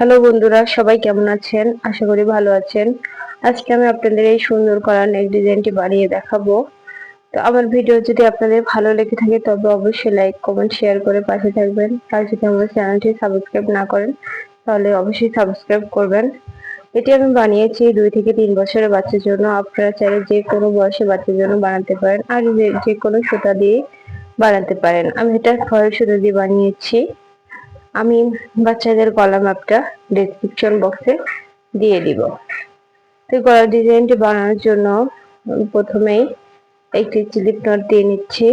Hello বন্ধুরা, সবাই কেমন আছেন? আশা করি ভালো আছেন। আজকে আমি আপনাদের এই সুন্দর করা নেক ডিজাইনটি বানিয়ে দেখাবো। তো আমার ভিডিও যদি আপনাদের ভালো লেগে থাকে, তবে অবশ্যই লাইক, কমেন্ট, শেয়ার করে পাশে থাকবেন। আর যদি আমার চ্যানেলটি সাবস্ক্রাইব না করেন, তাহলে অবশ্যই সাবস্ক্রাইব করবেন। এটি আমি বানিয়েছি দুই থেকে তিন বছরের বাচ্চার জন্য। আপনারা চাইলে যে কোনো বয়সে বাচ্চার জন্য বানাতে পারেন, আর যে কোনো সুতা দিয়ে বানাতে পারেন। আমি এটা ফয়েল সুতা দিয়ে বানিয়েছি। আমি বাচ্চাদের গলা মাপটা ডেসক্রিপশন বক্সে দিয়ে দিব। তো গলার ডিজাইনটি বানানোর জন্য প্রথমেই একটি চিলিপ নট দিয়ে নিচ্ছি।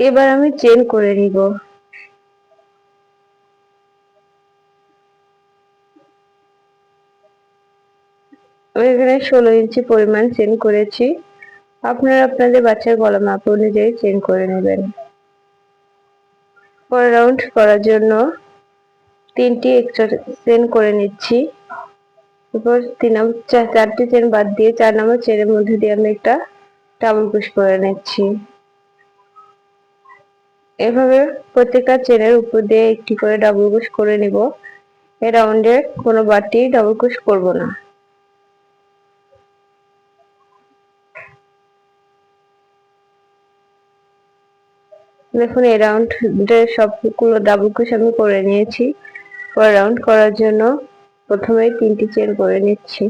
এবার আমি চেন করে নিব। এখানে ষোলো ইঞ্চি পরিমাণ চেন করেছি। আপনারা আপনাদের বাচ্চার গলা মাপ অনুযায়ী চেন করে নেবেন। পরে রাউন্ড করার জন্য তিনটি এক্সট্রা চেন করে নিচ্ছি। এরপর তিন চারটি চেন বাদ দিয়ে চার নম্বর চেনের মধ্যে দিয়ে আমি একটা ডাবল পুশ করে নিচ্ছি। এভাবে প্রত্যেকটা চেনের উপর দিয়ে একটি করে ডাবল কুশ করে নিব। এ রাউন্ডে কোনো বাড়তি ডাবল কুশ করব না। দেখুন, এই রাউন্ডে সবগুলো ডাবল কুশ আমি করে নিয়েছি। পরে রাউন্ড করার জন্য প্রথমে তিনটি চেন করে নিচ্ছি।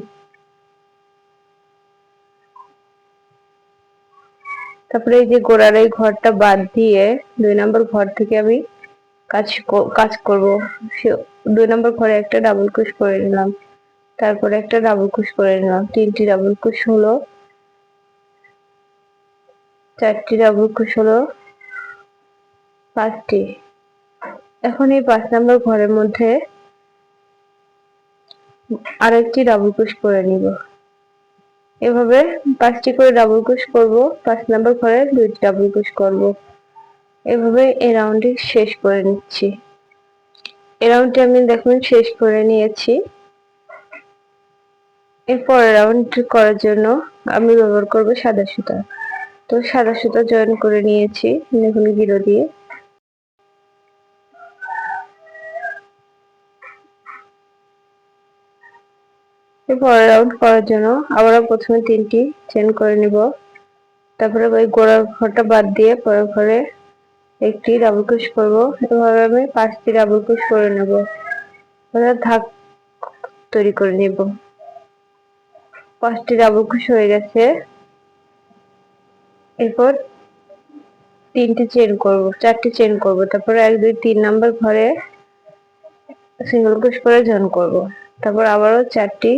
তারপরে এই যে গোড়ার এই ঘরটা বাদ দিয়ে দুই নম্বর ঘর থেকে আমি কাজ কাজ করব। দুই নম্বর ঘরে একটা ডাবল কুশ করে নিলাম। তারপরে একটা ডাবল কুশ করে নিলাম। তিনটি ডাবল কুশ হলো, চারটি ডাবল কুশ হলো পাঁচটি। এখন এই পাঁচ নাম্বার ঘরের মধ্যে আরেকটি ডাবল ক্রোশ করে নিব। এভাবে পাঁচটি করে ডাবল ক্রোশ করব, পাঁচ নাম্বার ঘরে দুইটি ডাবল ক্রোশ করব। এভাবে এই রাউন্ডটি শেষ করে নিচ্ছি। এই রাউন্ডটি আমি দেখুন শেষ করে নিয়েছি। এরপর রাউন্ড করার জন্য আমি ব্যবহার করব সাদা সুতা। তো সাদা সুতা জয়েন করে নিয়েছি, দেখুন গিরো দিয়ে। পরের রাউন্ড করার জন্য আবারও প্রথমে তিনটি চেন করে নিব। তারপরে ওই গোড়ার ঘরটা বাদ দিয়ে পরের ঘরে একটি ডাবল ক্রোশ করব। এভাবে আমি পাঁচটি ডাবল ক্রোশ করে নেব। ধাক তৈরি করে নেব। পাঁচটি ডাবল ক্রোশ হয়ে গেছে। এরপর তিনটি চেন করব, চারটি চেন করব। তারপরে এক, দুই, তিন নাম্বার ঘরে সিঙ্গেল ক্রোশ করে জয়েন করব। তারপর আবারও চারটি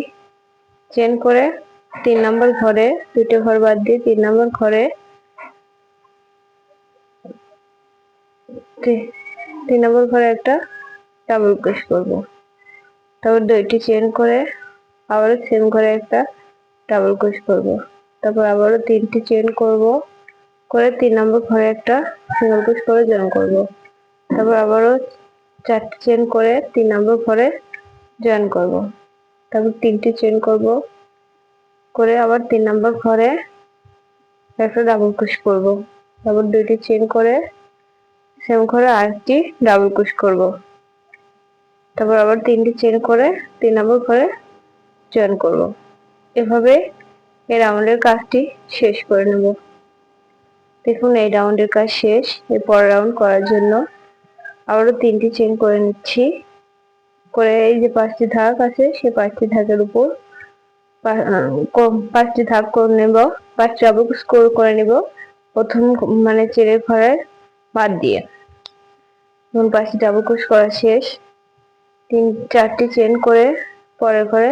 চেন করে তিন নম্বর ঘরে, দুটো ঘর বাদ দিয়ে তিন নম্বর ঘরে তিন নম্বর ঘরে একটা ডাবল ক্রোশ করব। তারপর দুইটি চেন করে আবারও সেম করে একটা ডাবল ক্রোশ করব। তারপর আবারও তিনটি চেন করব, করে তিন নম্বর ঘরে একটা সিঙ্গেল ক্রোশ করে জয়েন করব। তারপর আবারও চারটি চেন করে তিন নম্বর ঘরে জয়েন করব। তারপর তিনটি চেন করব। করে আবার তিন নম্বর ঘরে একটা ডাবল কুশ করব। তারপর দুইটি চেন করে সেম ঘরে আরেকটি ডাবল কুশ করব। তারপর আবার তিনটি চেন করে তিন নম্বর ঘরে জয়েন করব। এভাবে এই রাউন্ডের কাজটি শেষ করে নেব। দেখুন এই রাউন্ডের কাজ শেষ। এরপর রাউন্ড করার জন্য আবারও তিনটি চেন করে নিচ্ছি। করে এই যে পাঁচটি ধাপ আছে সে পাঁচটি ধাপের উপর পাঁচটি ধাপ করে নেব। পাঁচটি আবার স্কোর করে নেব। প্রথম মানে চেরে ঘরের বাদ দিয়ে। এখন পাঁচটি ডাবল ক্রোশ করা শেষ। তিন চারটি চেন করে পরের ঘরে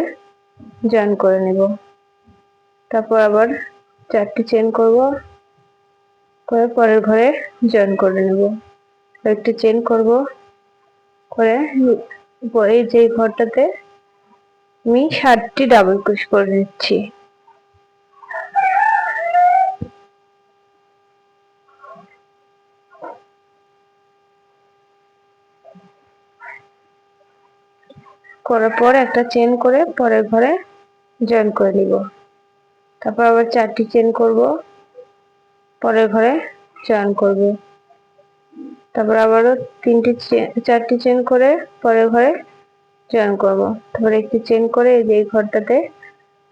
জয়েন করে নেব। তারপর আবার চারটি চেন করব। করে পরের ঘরে জয়েন করে নেব। একটি চেন করব। করে এই যে ঘরটাতে আমি ষাটটি ডাবল ক্রোশ করে নিচ্ছি। করার পর একটা চেন করে পরের ঘরে জয়েন করে নিব। তারপর আবার চারটি চেন করব, পরের ঘরে জয়েন করব। তারপর আবারও তিনটি চারটি চেন করে পরের ঘরে জয়েন করব। তারপর একটি চেন করে এই যে এই ঘরটাতে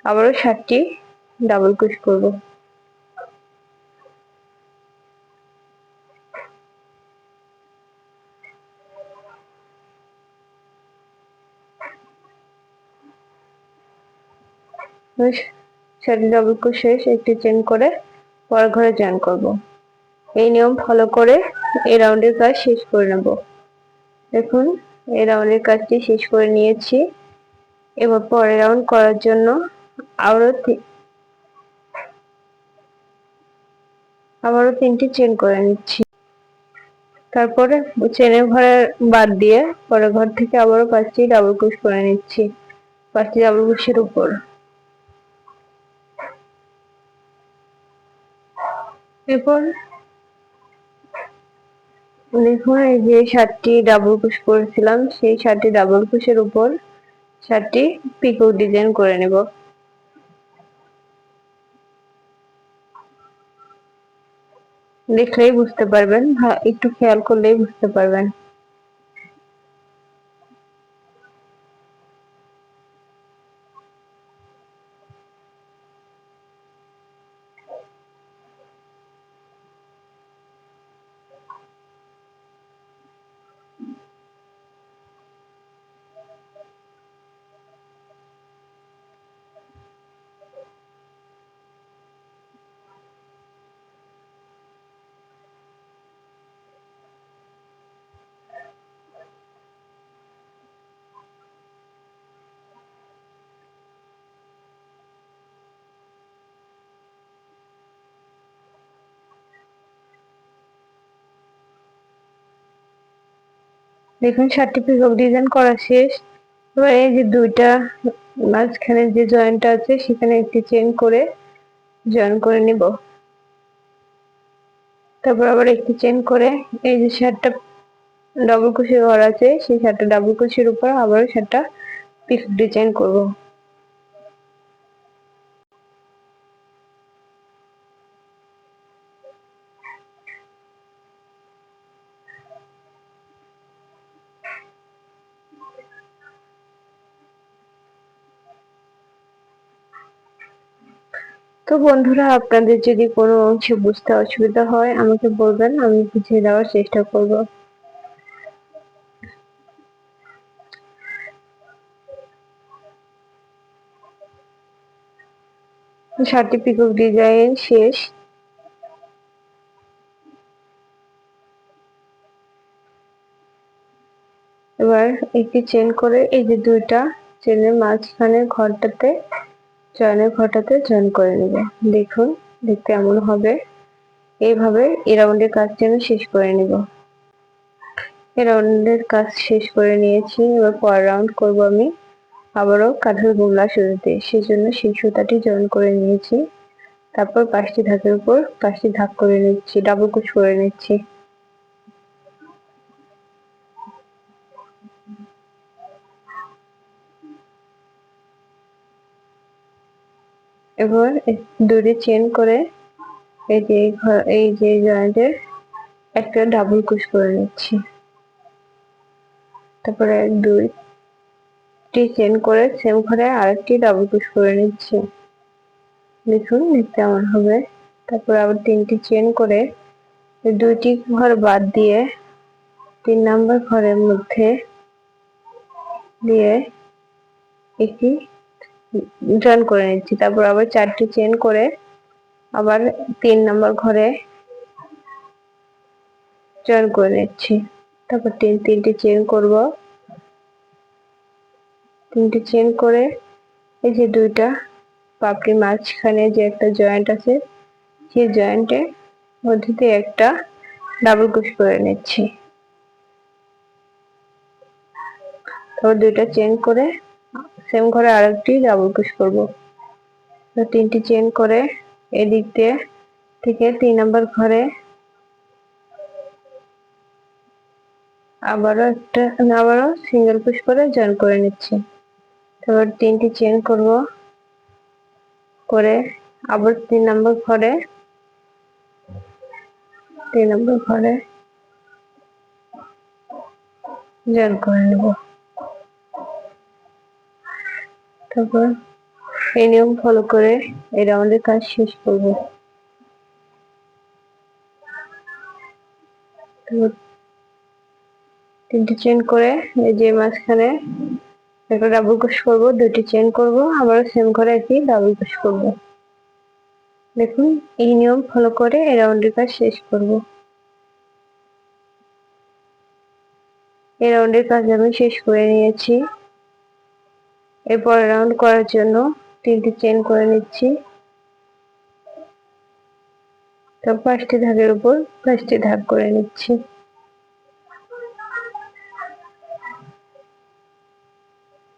আবারও ষাটটি ডাবল কুচ করব। ষাটটি ডাবল কুচ শেষ, একটি চেন করে পরের ঘরে জয়েন করব। এই নিয়ম ফলো করে এই রাউন্ডের কাজ শেষ করে নেব। দেখুন, এই রাউন্ডের কাজটি শেষ করে নিয়েছি। এবার পরের রাউন্ড করার জন্য আবারও তি- আবারও তিনটি চেন করে নিচ্ছি। তারপরে চেনের ঘরে বাদ দিয়ে পরের ঘর থেকে আবারও পাঁচটি ডাবল ক্রোশ করে নিচ্ছি। পাঁচটি ডাবল ক্রোশের উপর। এরপর দেখুন এই যে শার্টটি ডাবল কুশ করেছিলাম, সেই শার্টটি ডাবল কুশের উপর শার্টটি পিকো ডিজাইন করে নেব। দেখলেই বুঝতে পারবেন একটু খেয়াল করলেই বুঝতে পারবেন। দেখুন ষাটটি পিকক ডিজাইন করা শেষ। এবার এই যে দুইটা, মাঝখানে যে জয়েন্টটা আছে, সেখানে একটি চেন করে জয়েন করে নিব। তারপর আবার একটি চেন করে, এই যে শার্টটা ডাবল কুশি ঘর আছে, সেই শার্টটা ডাবল কুশির উপর আবারও শার্টটা পিকক ডিজাইন করব। বন্ধুরা, আপনাদের যদি কোনো অংশে বুঝতে অসুবিধা হয়, আমাকে বলবেন, আমি বুঝিয়ে দেওয়ার চেষ্টা করব। ডিজাইন শেষ। এবার একটি চেন করে, এই যে দুইটা চেনের মাঝখানে ঘরটাতে জয়েনের ঘরটাতে জয়েন করে নেব। দেখুন, দেখতে এমন হবে। এইভাবে এই রাউন্ডের কাজটি আমি শেষ করে নিব। এই রাউন্ডের কাজ শেষ করে নিয়েছি। এবার পর রাউন্ড করব আমি। আবারও কাঁঠাল গোমলা সুতাতে সেই জন্য সেই সুতাটি জয়েন করে নিয়েছি। তারপর পাঁচটি ধাপের উপর পাঁচটি ধাপ করে নিচ্ছি ডাবল কুচ করে নিচ্ছি। এবার দুটি চেন করে এই যে এই যে জয়েন্টের একটা ডাবল কুচ করে নিচ্ছি। তারপরে এক চেন করে সেম ঘরে আরেকটি ডাবল কুচ করে নিচ্ছি। দেখুন, দেখতে আমার হবে। তারপর আবার তিনটি চেন করে দুইটি ঘর বাদ দিয়ে তিন নাম্বার ঘরের মধ্যে দিয়ে একটি জয়েন করে নিচ্ছি। তারপর আবার চারটি চেন করে আবার তিন নম্বর ঘরে জয়েন করে নিচ্ছি। তারপর তিন, তিনটি চেন করব। তিনটি চেন করে এই যে দুইটা পাপড়ি মাঝখানে যে একটা জয়েন্ট আছে, সেই জয়েন্টে মধ্যে একটা ডাবল কুশ করে নিচ্ছি। তারপর দুইটা চেন করে সেম ঘরে আরেকটি ডাবল কুশ করব। তো তিনটি চেন করে এদিক দিয়ে থেকে তিন নম্বর ঘরে আবারও একটা, আবারও সিঙ্গেল পুশ করে জয়েন করে নিচ্ছি। তারপর তিনটি চেন করব। করে আবার তিন নম্বর ঘরে, তিন নম্বর ঘরে জয়েন করে নেব। তারপর এই নিয়ম ফলো করে এই রাউন্ডের কাজ শেষ করব। তিনটে চেন করে এই যে মাঝখানে একটা ডাবল ক্রোশ করব দুটি চেন করব আবার সেম করে একটি ডাবল ক্রোশ করব। দেখুন, এই নিয়ম ফলো করে এই রাউন্ডের কাজ শেষ করব। এই রাউন্ডের কাজ আমি শেষ করে নিয়েছি। এরপর রাউন্ড করার জন্য তিনটি চেন করে নিচ্ছি। পাঁচটি ধাগের উপর পাঁচটি ধাগ করে নিচ্ছি।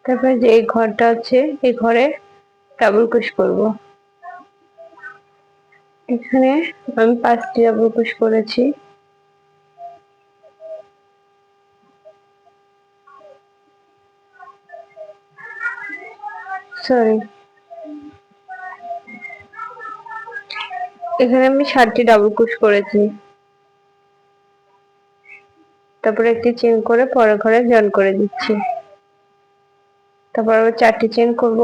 তারপরে যে এই ঘরটা আছে, এই ঘরে ডাবল কুশ করব। এখানে আমি পাঁচটি ডাবল কুশ করেছি। সরি এখানে আমি ষাটটি ডাবল কুশ করেছি। তারপরে একটি চেন করে পরের ঘরে জয়েন করে দিচ্ছি। তারপর চারটি চেন করব,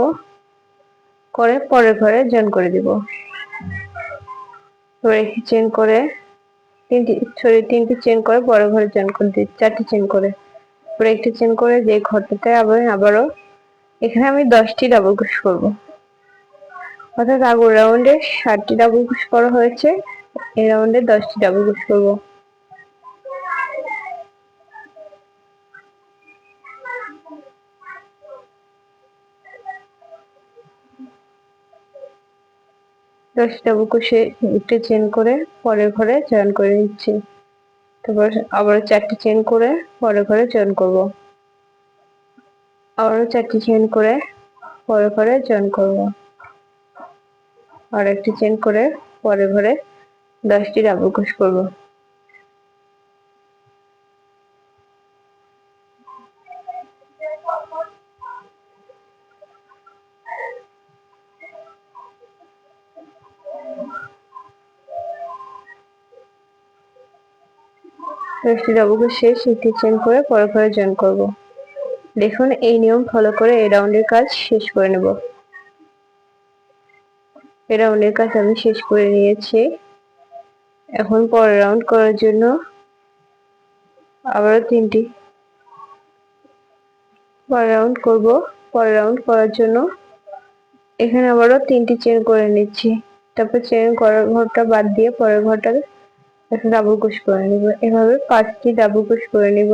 করে পরের ঘরে জয়েন করে দিব। এবার একটি চেন করে, তিনটি সরি তিনটি চেন করে পরের ঘরে জয়েন করে দিচ্ছি, চারটি চেন করে। পরে একটি চেন করে যে ঘরটাতে আবার, আবারও এখানে আমি দশটি ডাবল ক্রোশ করব। অর্থাৎ আগের রাউন্ডে ষাটটি ডাবল ক্রোশ করা হয়েছে, এই রাউন্ডে দশটি ডাবল ক্রোশ করব। দশটি ডাবল ক্রোশে একটি চেন করে পরের ঘরে জয়েন করে নিচ্ছি। তারপর আবার চারটি চেন করে পরের ঘরে জয়েন করব। আবারও চারটি চেন করে পরে ঘরে জয়েন করব। আর একটি চেন করে পরে ঘরে দশটি ডাবল ক্রোশ করব। দশটি ডাবল ক্রোশ শেষ, একটি চেন করে পরে ঘরে জয়েন করব। দেখুন, এই নিয়ম ফলো করে এই রাউন্ডের কাজ শেষ করে নেব। এই রাউন্ডের কাজ আমি শেষ করে নিয়েছি। এখন পরের রাউন্ড করার জন্য আবারও তিনটি। পরের রাউন্ড করব। পরের রাউন্ড করার জন্য এখানে আবারও তিনটি চেন করে নিচ্ছি। তারপর চেন করার ঘরটা বাদ দিয়ে পরের ঘরটা একটা ডাবল করে নিব। এভাবে পাঁচটি ডাবল কুশ করে নিব।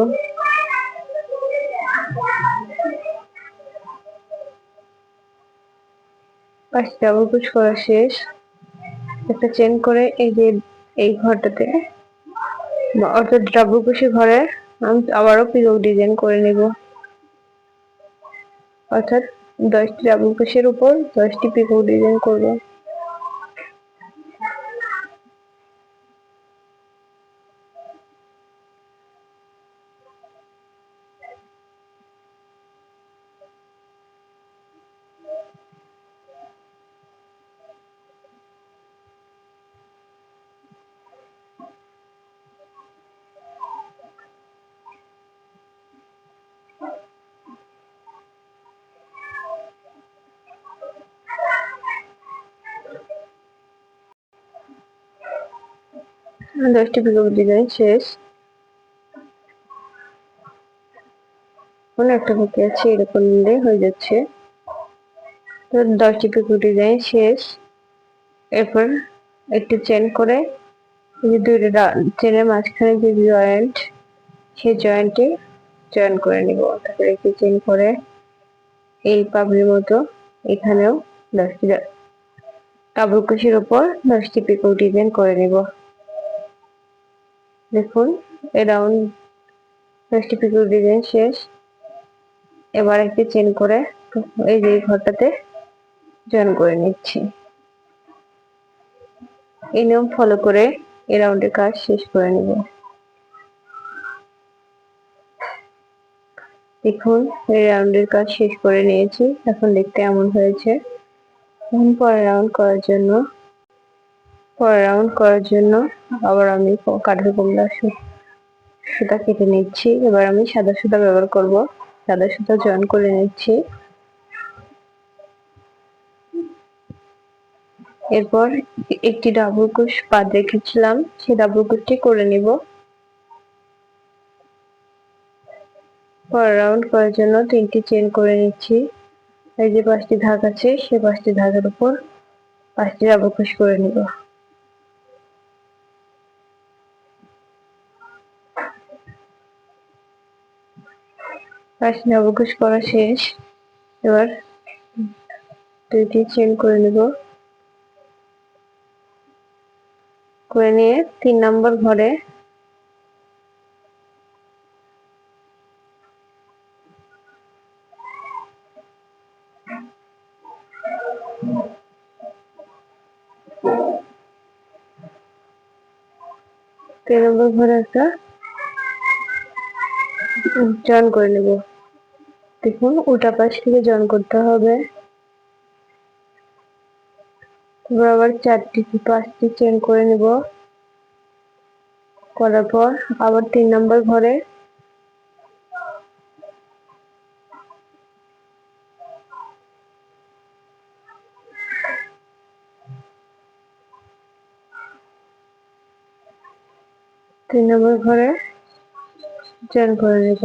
পাঁচটি ডাবল করা শেষ। একটা চেন করে এই যে এই ঘরটাতে। অর্থাৎ ডাবল ঘরে আমি আবারও পিকক ডিজাইন করে নেব। অর্থাৎ দশটি ডাবল উপর দশটি পিকক ডিজাইন করব। দশটি পিকক ডিজাইন শেষ। কোনো একটা বাকি আছে, এরকম নিলে হয়ে যাচ্ছে। তো দশটি পিকক ডিজাইন শেষ। এরপর একটি চেন করে যে দুইটা চেনের মাঝখানে যে জয়েন্ট সেই জয়েন্টে জয়েন করে নিব। তারপরে একটি চেন করে এই পাবলির মতো এখানেও দশটি কুশির উপর দশটি পিকক ডিজাইন করে নিব। দেখুন, এই রাউন্ড দশটি পিকুর ডিজাইন শেষ। এবার একটি চেন করে এই যে ঘরটাতে জয়েন করে নিচ্ছি। এই নিয়ম ফলো করে এই রাউন্ডের কাজ শেষ করে নেব। দেখুন, এই রাউন্ডের কাজ শেষ করে নিয়েছি। এখন দেখতে এমন হয়েছে। এখন পরের রাউন্ড করার জন্য পরের রাউন্ড করার জন্য আবার আমি কাঠের কুমড়া সুতা কেটে নিচ্ছি। এবার আমি সাদা সুতা ব্যবহার করব। সাদা সুতা জয়েন করে নিচ্ছি। এরপর একটি ডাবল কুশ পাত রেখেছিলাম। সেই ডাবল কুশটি করে নিব। পর রাউন্ড করার জন্য তিনটি চেন করে নিচ্ছি। এই যে পাঁচটি ধাক আছে, সে পাঁচটি ধাগের উপর পাঁচটি ডাবল কুশ করে নিব। পাঁচটি ডাবল কুশ করা শেষ। এবার দুইটি চেন করে নিব। করে নিয়ে তিন নম্বর ঘরে। তিন নম্বর ঘরে একটা জয়েন করে নেব। দেখুন, উল্টা পাশ থেকে জয়েন করতে হবে। আবার চারটি পাঁচটি চেন করে নিব। করার পর আবার তিন নম্বর ঘরে। তিন নম্বর ঘরে জয়েন করে নেব।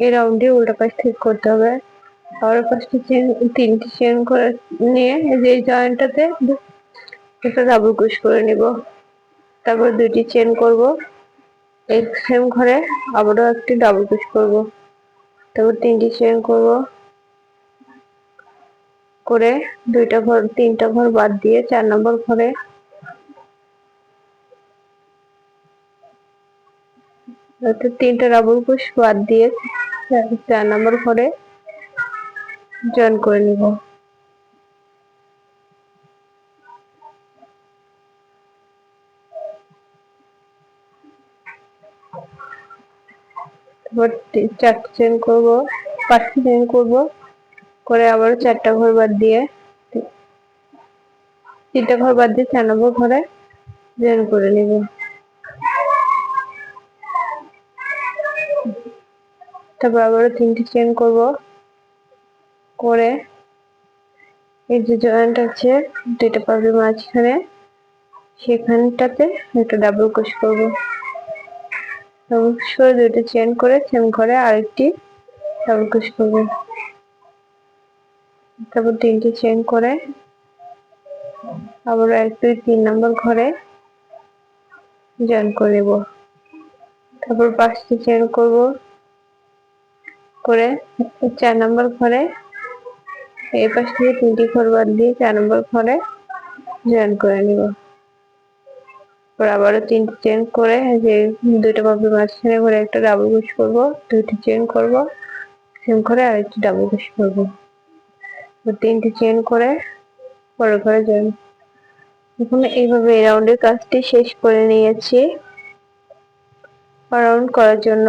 এই রাউন্ডে উল্টা পাশ ঠিক করতে হবে। আবার পাঁচটি চেন তিনটি চেন করে নিয়ে যে জয়েন্টটাতে একটা ডাবল কুশ করে নিব। তারপর দুইটি চেন করব। এই সেম ঘরে আবারও একটি ডাবল কুশ করব। তারপর তিনটি চেন করব। করে দুইটা ঘর, তিনটা ঘর বাদ দিয়ে চার নম্বর ঘরে তিনটা ডাবল কুশ বাদ দিয়ে চার নম্বর ঘরে জয়েন করে নিব। তারপর চারটে চেন করব, পাঁচটি চেন করব, করে আবার চারটা ঘর বাদ দিয়ে তিনটা ঘর বাদ দিয়ে চার নম্বর ঘরে জয়েন করে নিব। তারপর আবারও তিনটি চেন করব। করে এই যে জয়েন্ট আছে, দুইটা পাবে মাঝখানে সেখানটাতে একটা ডাবল ক্রোশ করব। করে দুইটা চেন করে সেম ঘরে আরেকটি ডাবল ক্রোশ করব। তারপর তিনটি চেন করে আবার এক দুই তিন নম্বর ঘরে জয়েন করে নেব। তারপর পাঁচটি চেন করব। করে, চার নম্বর ঘরে। এই পাশ থেকে তিনটি ঘর বাদ দিয়ে চার নম্বর ঘরে জয়েন করে নিব। আবারও তিনটি চেন করে যে দুইটা পাপড়ি মাঝখানে ঘরে একটা ডাবল কুশ করব, দুইটি চেন করব সেম করে আরেকটি ডাবল কুশ করব। তিনটি চেন করে পরের ঘরে জয়েন এখন এইভাবে এই রাউন্ডের কাজটি শেষ করে নিয়েছি। রাউন্ড করার জন্য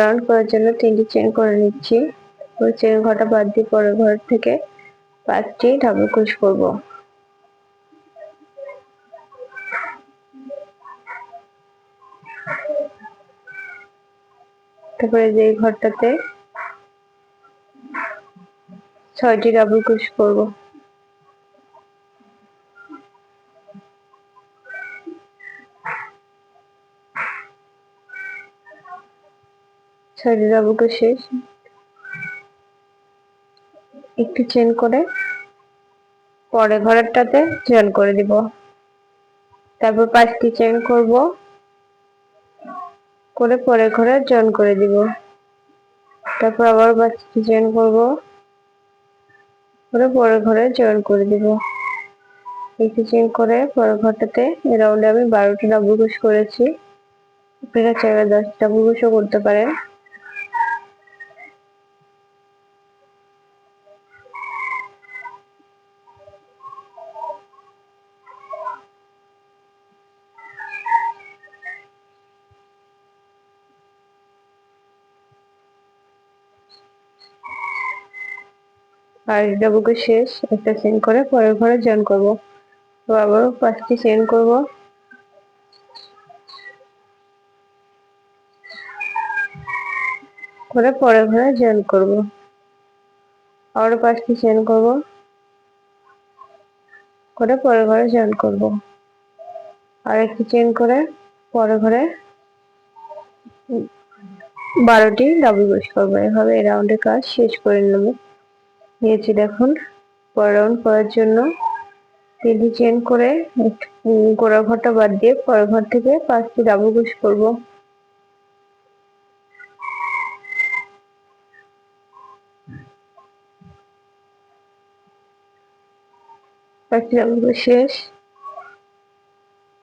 রাউন্ড করার জন্য তিনটি চেন করে নিচ্ছি। ওই চেন ঘরটা বাদ দিয়ে পরের ঘর থেকে পাঁচটি ডাবল ক্রোশ করব। তারপরে যে ঘরটাতে ছয়টি ডাবল ক্রোশ করব। ছয়টি ক্রোশ শেষ। একটু চেন করে পরে ঘরেরটাতে জয়েন করে দিব। তারপর পাঁচটি চেন করব, করে পরে ঘরে জয়েন করে দিব। তারপর আবার পাঁচটি চেন করব, করে পরে ঘরে জয়েন করে দিব। একটি চেন করে পরের ঘরটাতে এই রাউন্ডে আমি বারোটা ডাবল করেছি। আপনারা চাইলে দশটা ডাবল করতে পারেন। আর ডাবুকে শেষ, একটা চেন করে পরের ঘরে জয়েন করব। তো আবারও পাঁচটি চেন করব। করে পরের ঘরে জয়েন করব। আবারও পাঁচটি চেন করব। করে পরের ঘরে জয়েন করব। আর একটি চেন করে পরের ঘরে বারোটি ডাবল ক্রোশ করব। এভাবে এই রাউন্ডের কাজ শেষ করে নেব। নিয়েছি দেখুন। রাউন্ড করার জন্য তিনটি চেন করে গোড়া ঘরটা বাদ দিয়ে পরের ঘর থেকে পাঁচটি ডাবল ক্রোশ করব। পাঁচটি ডাবল শেষ।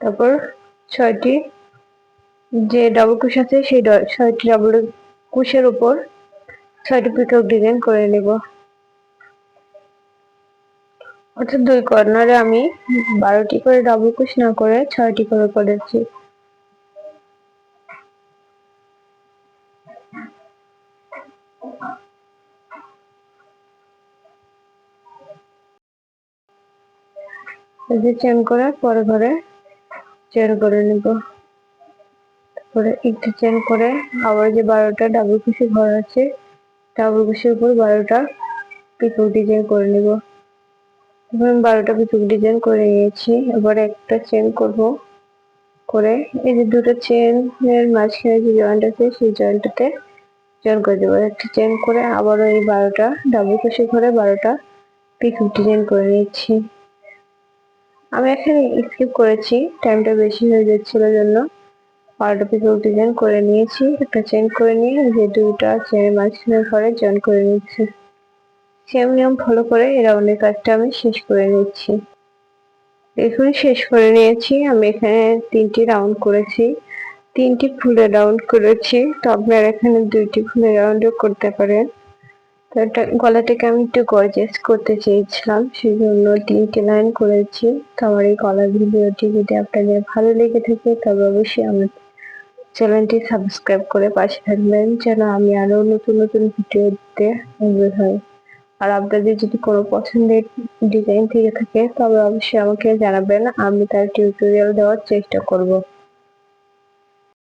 তারপর ছয়টি যে ডাবল কুশ আছে সেই ছয়টি ডাবল কুশের উপর ছয়টি পিকক ডিজাইন করে নেব। অর্থাৎ দুই কর্নারে আমি বারোটি করে ডাবল কুশ না করে ছয়টি করে করেছি। চেন করে পরে ঘরে চেন করে নেব। তারপরে একটু চেন করে আবার যে বারোটা ডাবল কুশি ঘর আছে ডাবল কুশির উপর বারোটা পিকক ডিজাইন করে নেব। আমি বারোটা পিকক ডিজাইন করে নিয়েছি। এবার একটা চেন করব করে। এই যে দুটো চেনের মাঝখানে যে জয়েন্ট আছে, সেই জয়েন্টটাতে জয়েন করে দেবো। একটা চেন করে আবারও এই বারোটা ডাবল কুশি ঘরে বারোটা পিকক ডিজাইন করে নিচ্ছি আমি এখানে স্কিপ করেছি। টাইমটা বেশি হয়ে যাচ্ছিল জন্য বারোটা পিকক ডিজাইন করে নিয়েছি। একটা চেন করে নিয়ে যে দুইটা চেনের মাঝখানে ঘরে জয়েন করে নিচ্ছি। সেম নিয়ম ফলো করে এই রাউন্ডের কাজটা আমি শেষ করে নিচ্ছি। দেখুন, শেষ করে নিয়েছি। আমি এখানে তিনটি রাউন্ড করেছি। তিনটি ফুলের রাউন্ড করেছি। তো আপনারা এখানে দুইটি ফুলের রাউন্ডও করতে পারেন। তো এটা গলাটাকে আমি একটু গর্জিয়াস করতে চেয়েছিলাম সেই জন্য তিনটি লাইন করেছি। তো আমার এই গলার ভিডিওটি যদি আপনাদের ভালো লেগে থাকে, তবে অবশ্যই আমার চ্যানেলটি সাবস্ক্রাইব করে পাশে থাকবেন, যেন আমি আরও নতুন নতুন ভিডিও দিতে হয় আর আপনাদের যদি কোনো পছন্দের ডিজাইন থেকে থাকে, তবে অবশ্যই আমাকে জানাবেন। আমি তার টিউটোরিয়াল দেওয়ার চেষ্টা করব।